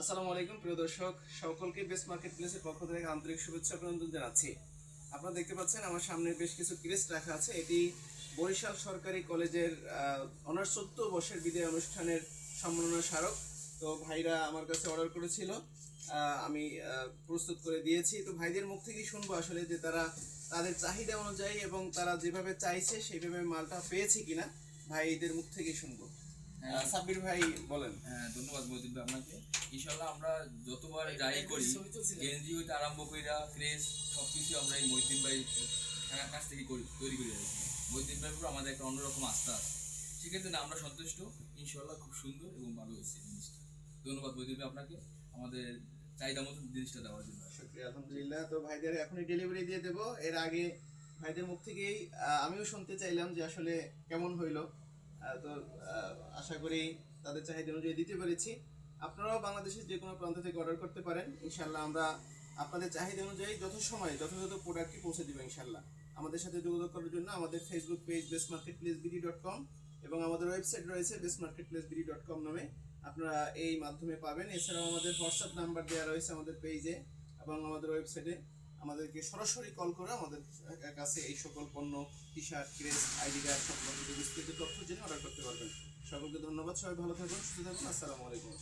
আসসালামু আলাইকুম, প্রিয় দর্শক। সকলকে বেস্ট মার্কেট প্লেসের পক্ষ থেকে আন্তরিক শুভেচ্ছা, অভিনন্দন জানাচ্ছি। আপনারা দেখতে পাচ্ছেন, আমার সামনে বেশ কিছু ক্রেস্ট রাখা আছে। এটি বরিশাল সরকারি কলেজের অনার্স চোদ্দ বর্ষের বিদায় অনুষ্ঠানের সম্মাননা স্মারক। তো ভাইরা আমার কাছে অর্ডার করেছিল। আমি প্রস্তুত করে দিয়েছি। তো ভাইদের মুখ থেকেই শুনব আসলে যে তারা তাদের চাহিদা অনুযায়ী এবং তারা যেভাবে চাইছে, সেইভাবে মালটা পেয়েছে কিনা। ভাইদের মুখ থেকেই শুনব। সাব্বির ভাই বলেন। হ্যাঁ ধন্যবাদ মজিদ ভাই আপনাকে। ইনশাল্লাহ আমরা যতবার যাই করি গেঞ্জি হইতে আরম্ভ কইরা ক্রেস সবকিছু আমরা এই মহিদ্দিন ভাই কাছ থেকে করি তৈরি করি আর মহিদ্দিন ভাইয়ের উপর আমাদের একটা অন্যরকম আস্থা আছে। সেক্ষেত্রে না আমরা সন্তুষ্ট। ইনশাল্লাহ খুব সুন্দর এবং ভালো হয়েছে জিনিসটা। ধন্যবাদ মহিদ্দিন ভাই আপনাকে আমাদের চাহিদা মতো জিনিসটা দেওয়ার জন্য। শুক্রিয়া আলহামদুলিল্লাহ। তো ভাইদের এখনই ডেলিভারি দিয়ে দেবো। এর আগে ভাইদের মুখ থেকেই আহ, আমিও শুনতে চাইলাম যে আসলে কেমন হইল। তো আশা করি তাদের চাহিদা অনুযায়ী দিতে পেরেছি। আপনারাও বাংলাদেশের যে কোনো প্রান্ত থেকে অর্ডার করতে পারেন। ইনশাল্লাহ আমরা আপনাদের চাহিদা অনুযায়ী যথাসময়ে যথাযথ প্রোডাক্টটি পৌঁছে দেবো ইনশাল্লাহ আমাদের সাথে যোগাযোগ করার জন্য আমাদের Facebook page best market place BD dot com এবং আমাদের ওয়েবসাইট রয়েছে best market place BD dot com নামে। আপনারা এই মাধ্যমে পাবেন। এছাড়াও আমাদের হোয়াটসঅ্যাপ নাম্বার দেওয়া রয়েছে আমাদের পেজে এবং আমাদের ওয়েবসাইটে আমাদেরকে সরাসরি কল করে আমাদের কাছে এই সকল পণ্য টি শার্ট ক্রেস আইডি কার্ড সম্পর্কিত বিস্তৃত তথ্য জেনে অর্ডার করতে পারবেন। সকলকে ধন্যবাদ, সবাই ভালো থাকবেন সুস্থ থাকুন, আসসালামু আলাইকুম।